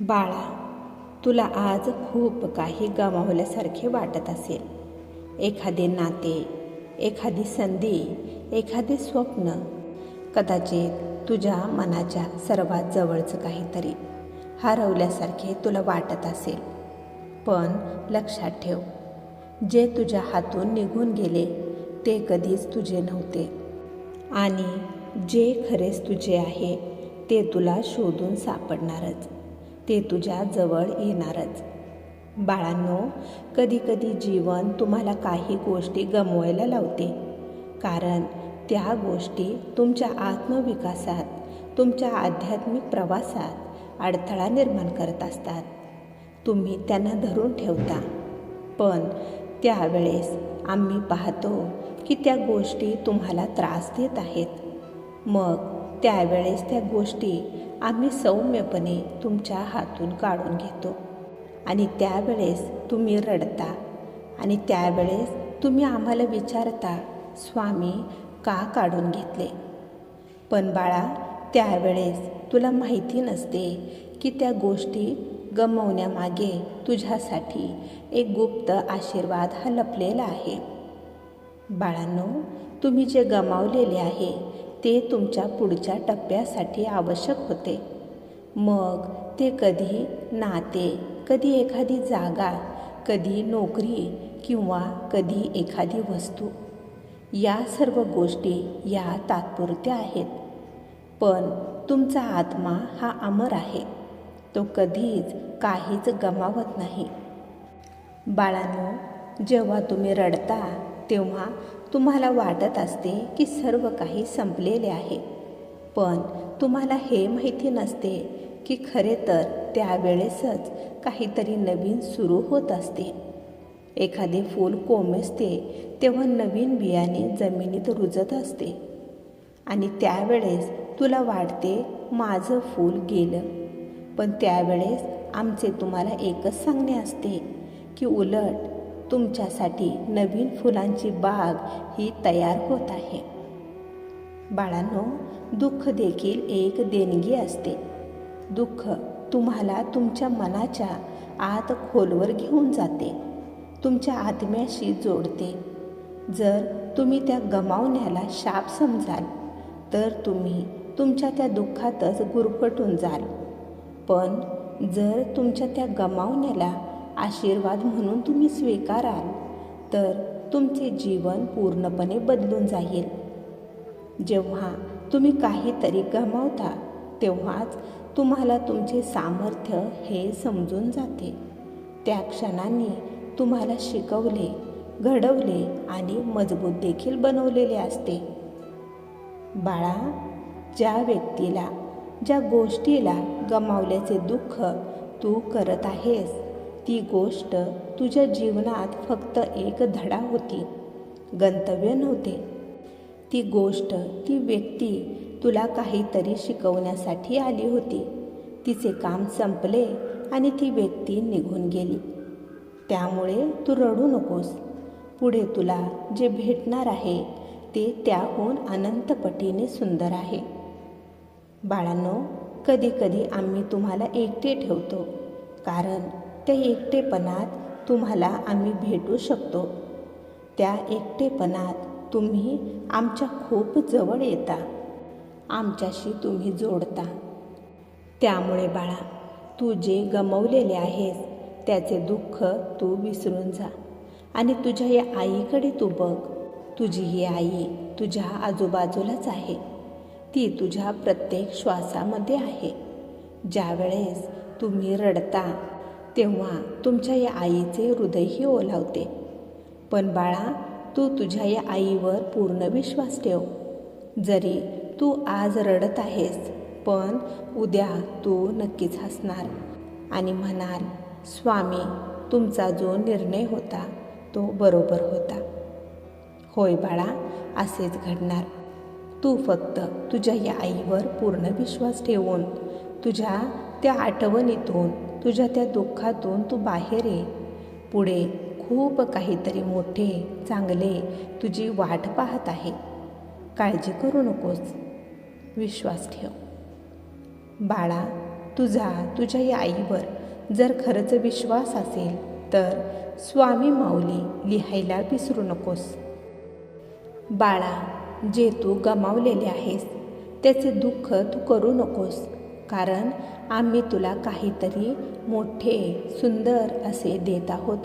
बाळा तुला आज खूप काही गमावल्यासारखे वाटत असेल. एखादे नाते एखादी संधी एखादे स्वप्न कदाचित तुझ्या मनाच्या सर्वात जवळचं काहीतरी हरवल्यासारखे तुला वाटत असेल. पण लक्षात ठेव जे तुझ्या हातून निघून गेले ते कधीच तुझे नव्हते. आणि जे खरेच तुझे आहे ते तुला शोधून सापडणारच. ते तुझ्या जवळ येणारच. बाळांनो कधीकधी जीवन तुम्हाला काही गोष्टी गमवायला लावते. कारण त्या गोष्टी तुमच्या आत्मविकासात तुमच्या आध्यात्मिक प्रवासात अडथळा निर्माण करत असतात. तुम्ही त्यांना धरून ठेवता. पण त्यावेळेस आम्ही पाहतो की त्या गोष्टी तुम्हाला त्रास देत आहेत. मग त्यावेळेस त्या गोष्टी आम्ही सौम्यपणे तुमच्या हातून काढून घेतो. आणि त्यावेळेस तुम्ही रडता. आणि त्यावेळेस तुम्ही आम्हाला विचारता स्वामी का काढून घेतले? पण बाळा त्यावेळेस तुला माहिती नसते की त्या गोष्टी गमवण्यामागे तुझ्यासाठी एक गुप्त आशीर्वाद हा लपलेला आहे. बाळांनो तुम्ही जे गमावलेले आहे ते तुमच्या पुढच्या टप्प्यासाठी आवश्यक होते. मग ते कधी नाते कधी एखादी जागा कधी नोकरी किंवा कधी एखादी वस्तू. या सर्व गोष्टी या तात्पुरत्या आहेत. पण तुमचा आत्मा हा अमर आहे. तो कधीच काहीच गमावत नाही. बाळांनो जेव्हा तुम्ही रडता तेव्हा तुम्हाला वाटत असते की सर्व काही संपलेले आहे. पण तुम्हाला हे माहिती नसते की खरे तर त्यावेळेसच काहीतरी नवीन सुरू होत असते. एखादे फूल कोमेजते तेव्हा नवीन बियाणे जमिनीत रुजत असते. आणि त्यावेळेस तुला वाटते माझं फूल गेलं. पण त्यावेळेस आमचे तुम्हाला एकच सांगणे असते की उलट तुमच्यासाठी नवीन फुलांची बाग ही तयार होत आहे. बाळांनो दुःख देखील एक देणगी असते. दुःख तुम्हाला तुमच्या मनाच्या आत खोलवर घेऊन जाते. तुमच्या आत्म्याशी जोडते. जर तुम्ही त्या गमावण्याला शाप समजाल तर तुम्ही तुमच्या त्या दुःखातच गुरफटून जाल. पण जर तुमच्या त्या गमावण्याला आशीर्वाद म्हणून तुम्ही स्वीकाराल तर तुमचे जीवन पूर्णपणे बदलून जाईल. जेव्हा तुम्ही काहीतरी गमावता तेव्हाच तुम्हाला तुमचे सामर्थ्य हे समजून जाते. त्या क्षणांनी तुम्हाला शिकवले घडवले आणि मजबूत देखील बनवलेले असते. बाळा ज्या व्यक्तीला ज्या गोष्टीला गमावल्याचे दुःख तू करत आहेस ती गोष्ट तुझ्या जीवनात फक्त एक धडा होती. गंतव्य नव्हते. ती गोष्ट ती व्यक्ती तुला काहीतरी शिकवण्यासाठी आली होती. तिचे काम संपले आणि ती व्यक्ती निघून गेली. त्यामुळे तू रडू नकोस. पुढे तुला जे भेटणार आहे ते त्याहून अनंतपटीने सुंदर आहे. बाळांनो कधीकधी आम्ही तुम्हाला एकटे ठेवतो. कारण त्या एकटेपणात तुम्हाला आम्ही भेटू शकतो. त्या एकटेपणात तुम्ही आमच्या खूप जवळ येता. आमच्याशी तुम्ही जोडता. त्यामुळे बाळा तू जे गमवलेले आहेस त्याचे दुःख तू विसरून जा. आणि तुझ्या या आईकडे तू बघ. तुझी ही आई तुझ्या आजूबाजूलाच आहे. ती तुझ्या प्रत्येक श्वासामध्ये आहे. ज्यावेळेस तुम्ही रडता तेव्हा तुमच्या या आईचे हृदयही ओलावते. पण बाळा तू तुझ्या या आईवर पूर्ण विश्वास ठेव. जरी तू आज रडत आहेस पण उद्या तू नक्कीच हसणार आणि म्हणाल स्वामी तुमचा जो निर्णय होता तो बरोबर होता. होय बाळा असेच घडणार. तू फक्त तुझ्या या आईवर पूर्ण विश्वास ठेवून तुझ्या त्या आठवणीतून तुझ्या त्या दुःखातून तू बाहेर ये. पुढे खूप काहीतरी मोठे चांगले तुझी वाट पाहत आहे. काळजी करू नकोस. विश्वास ठेव. बाळा तुझा तुझ्या या आईवर जर खरंच विश्वास असेल तर स्वामी माऊली लिहायला विसरू नकोस. बाळा जे तू गमावलेले आहेस त्याचे दुःख तू करू नकोस. कारण आम्ही तुला काहीतरी मोठे सुंदर असे देत आहोत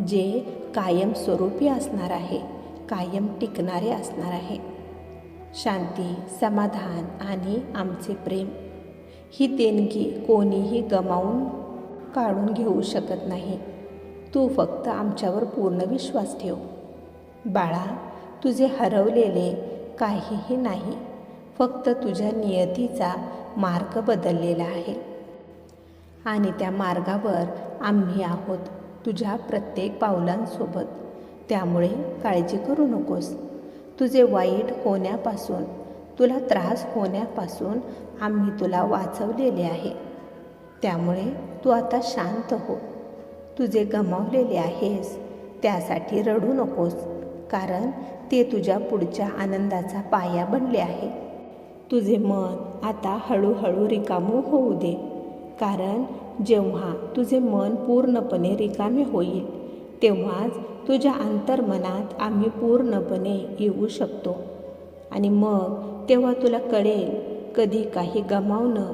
जे कायमस्वरूपी असणार आहे कायम टिकणारे असणार आहे. शांती समाधान आणि आमचे प्रेम. ही देणगी कोणीही गमावून काढून घेऊ शकत नाही. तू फक्त आमच्यावर पूर्ण विश्वास ठेव. बाळा तुझे हरवलेले काहीही नाही फक्त तुझ्या नियतीचा मार्ग बदललेला आहे. आणि त्या मार्गावर आम्ही आहोत तुझ्या प्रत्येक पावलांसोबत. त्यामुळे काळजी करू नकोस. तुझे वाईट होण्यापासून तुला त्रास होण्यापासून आम्ही तुला वाचवलेले आहे. त्यामुळे तू आता शांत हो. तुझे गमावलेले आहेस त्यासाठी रडू नकोस कारण ते तुझ्या पुढच्या आनंदाचा पाया बनले आहे. तुझे मन आता हळूहळू रिकामं होऊ दे. कारण जेव्हा तुझे मन पूर्णपणे रिकामे होईल तेव्हाच तुझ्या अंतर्मनात आम्ही पूर्णपणे येऊ शकतो. आणि मग तेव्हा तुला कळेल कधी काही गमावणं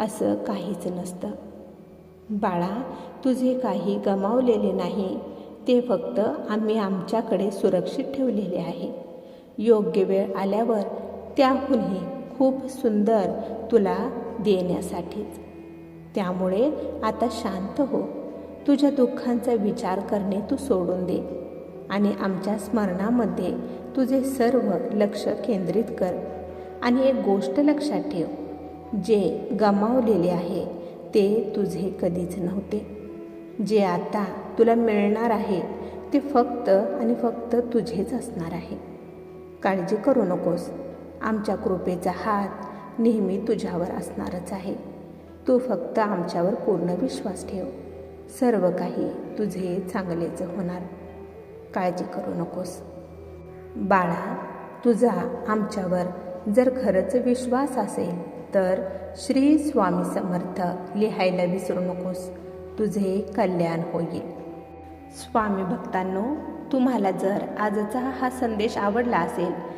असं काहीच नसतं. बाळा तुझे काही गमावलेले नाही ते फक्त आम्ही आमच्याकडे सुरक्षित ठेवलेले आहे. योग्य वेळ आल्यावर त्याहूनही खूप सुंदर तुला देण्यासाठीच. त्यामुळे आता शांत हो. तुझ्या दुःखांचा विचार करणे तू सोडून दे आणि आमच्या स्मरणामध्ये तुझे सर्व लक्ष केंद्रित कर आणि एक गोष्ट लक्षात ठेव. जे गमावलेले आहे ते तुझे कधीच नव्हते. जे आता तुला मिळणार आहे ते फक्त आणि फक्त तुझेच असणार आहे. काळजी करू नकोस. आमच्या कृपेचा हात नेहमी तुझ्यावर असणारच आहे. तू फक्त आमच्यावर पूर्ण विश्वास ठेव. सर्व काही तुझे चांगलेच होणार. काळजी करू नकोस. बाळा तुझा आमच्यावर जर खरंच विश्वास असेल तर श्री स्वामी समर्थ लिहायला विसरू नकोस. तुझे कल्याण होईल. स्वामी भक्तांनो तुम्हाला जर आजचा हा संदेश आवडला असेल